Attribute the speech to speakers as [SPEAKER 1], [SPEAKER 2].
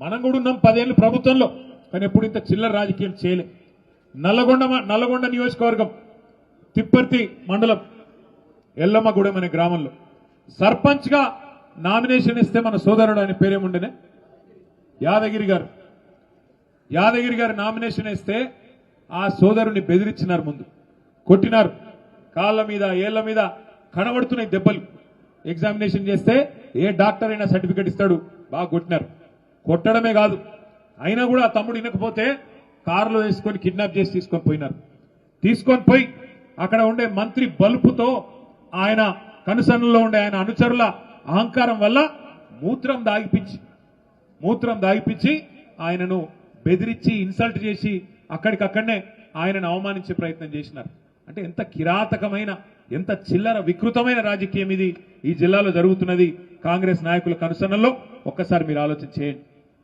[SPEAKER 1] మనం కూడా ఉన్నాం పదేళ్ళు ప్రభుత్వంలో కానీ ఎప్పుడు ఇంత చిల్లర రాజకీయం చేయలే. నల్లగొండ నల్లగొండ నియోజకవర్గం తిప్పర్తి మండలం ఎల్లమ్మగూడెం అనే గ్రామంలో. సర్పంచ్గా నామినేషన్ ఇస్తే మన సోదరుడు అనే పేరేముండేనే? యాదగిరి గారు. యాదగిరి గారు నామినేషన్ ఇస్తే ఆ సోదరుని బెదిరించినారు ముందు. కొట్టినారు. కాళ్ళ మీద ఏళ్ళ మీద కనబడుతున్నాయి దెబ్బలు. ఎగ్జామినేషన్ చేస్తే ఏ డాక్టర్ అయినా సర్టిఫికేట్ ఇస్తాడు బాగా కొట్టినారు. కొట్టడమే కాదు. అయినా కూడా ఆ తమ్ముడు వినకపోతే కారులో వేసుకొని కిడ్నాప్ చేసి తీసుకొని పోయినారు. తీసుకొని పోయి అక్కడ ఉండే మంత్రి బలుపుతో ఆయన కనుసన్నలో ఉండే ఆయన అనుచరుల అహంకారం వల్ల మూత్రం దాగిపించి మూత్రం దాగిపించి ఆయనను బెదిరించి ఇన్సల్ట్ చేసి అక్కడికక్కడనే ఆయనను అవమానించే ప్రయత్నం చేసినారు. అంటే ఎంత కిరాతకమైన ఎంత చిల్లర వికృతమైన రాజకీయం ఇది ఈ జిల్లాలో జరుగుతున్నది కాంగ్రెస్ నాయకుల కనుసన్నల్లో ఒక్కసారి మీరు ఆలోచన చేయండి.